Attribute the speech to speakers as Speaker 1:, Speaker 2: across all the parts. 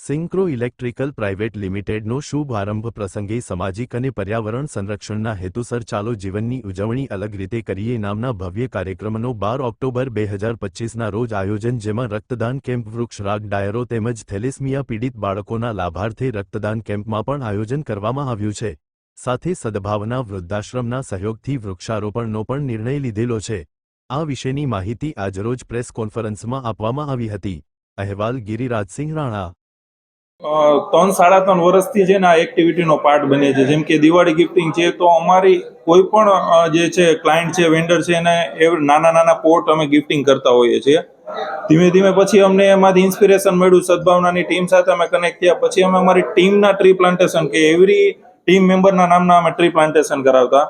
Speaker 1: સિન્ક્રો electrical private લિમિટેડનો શુભારંભ પ્રસંગે સામાજિક અને પર્યાવરણ સંરક્ષણના હેતુસર ચાલો જીવનની ઉજવણી અલગ રીતે કરીએ નામના ભવ્ય કાર્યક્રમનો બાર ઓક્ટોબર બે હજાર પચીસના રોજ આયોજન જેમાં રક્તદાન કેમ્પ, વૃક્ષ રાગ ડાયરો તેમજ થેલેસમિયા પીડિત બાળકોના લાભાર્થે રક્તદાન કેમ્પમાં પણ આયોજન કરવામાં આવ્યું છે. સાથે સદભાવના વૃદ્ધાશ્રમના સહયોગથી વૃક્ષારોપણનો પણ નિર્ણય લીધેલો છે. આ વિશેની માહિતી આજરોજ પ્રેસ કોન્ફરન્સમાં આપવામાં આવી હતી. અહેવાલ ગિરિરાજસિંહ રાણા
Speaker 2: ત્રણ સાડા ત્રણ વર્ષથી છે ને આ એક્ટિવિટીનો પાર્ટ બને છે. જેમ કે દિવાળી ગિફ્ટિંગ છે, તો અમારી કોઈ પણ જે છે ક્લાયન્ટ છે વેન્ડર છે, એને નાના નાના પોટ અમે ગિફ્ટિંગ કરતા હોઈએ છીએ. ધીમે ધીમે પછી અમને એમાંથી ઇન્સ્પિરેશન મળ્યું, સદભાવનાની ટીમ સાથે અમે કનેક્ટ થયા. પછી અમે અમારી ટીમના ટ્રી પ્લાન્ટેશન કે એવરી ટીમ મેમ્બરના નામના અમે ટ્રી પ્લાન્ટેશન કરાવતા.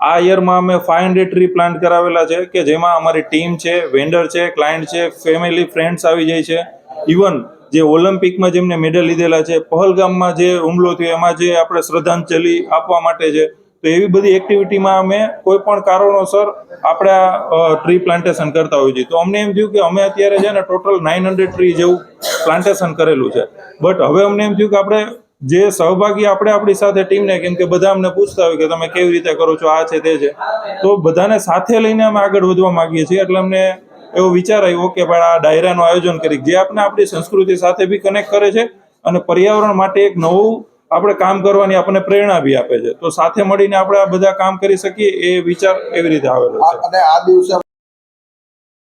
Speaker 2: આ યરમાં અમે ફાઇવ હંડ્રેડ ટ્રી પ્લાન્ટ કરાવેલા છે, કે જેમાં અમારી ટીમ છે વેન્ડર છે ક્લાયન્ટ છે ફેમિલી ફ્રેન્ડ્સ આવી જાય છે. ઇવન જે ઓલિમ્પિકમાં જેમને મેડલ લીધેલા છે, પહલગામમાં જે હુમલો થયો, એમાં જે આપણે શ્રદ્ધાંજલિ આપવા માટે છે, તો એવી બધી એક્ટિવિટીમાં અમે કોઈ પણ કારણોસર આપણે આ ટ્રી પ્લાન્ટેશન કરતા હોઈએ છીએ. તો અમને એમ થયું કે અમે અત્યારે છે ને ટોટલ નાઇન હંડ્રેડ ટ્રી જેવું પ્લાન્ટેશન કરેલું છે. બટ હવે અમને એમ થયું કે આપણે જે સહભાગી આપણે આપણી સાથે ટીમને કેમ કે બધા અમને પૂછતા હોય કે તમે કેવી રીતે કરો છો, આ છે, તે છે. તો બધાને સાથે લઈને અમે આગળ વધવા માંગીએ છીએ, એટલે અમને એવો વિચાર આવ્યો કે ભાઈ આ ડાયરાનું આયોજન કરી જે આપણે આપણી સંસ્કૃતિ સાથે બી કનેક્ટ કરે છે અને પર્યાવરણ માટે એક નવું આપણે કામ કરવાની આપણને પ્રેરણા બી આપે છે. તો સાથે મળીને આપણે આ બધા કામ કરી શકીએ એ વિચાર એવી રીતે આવેલો છે.
Speaker 3: અને આ દિવસે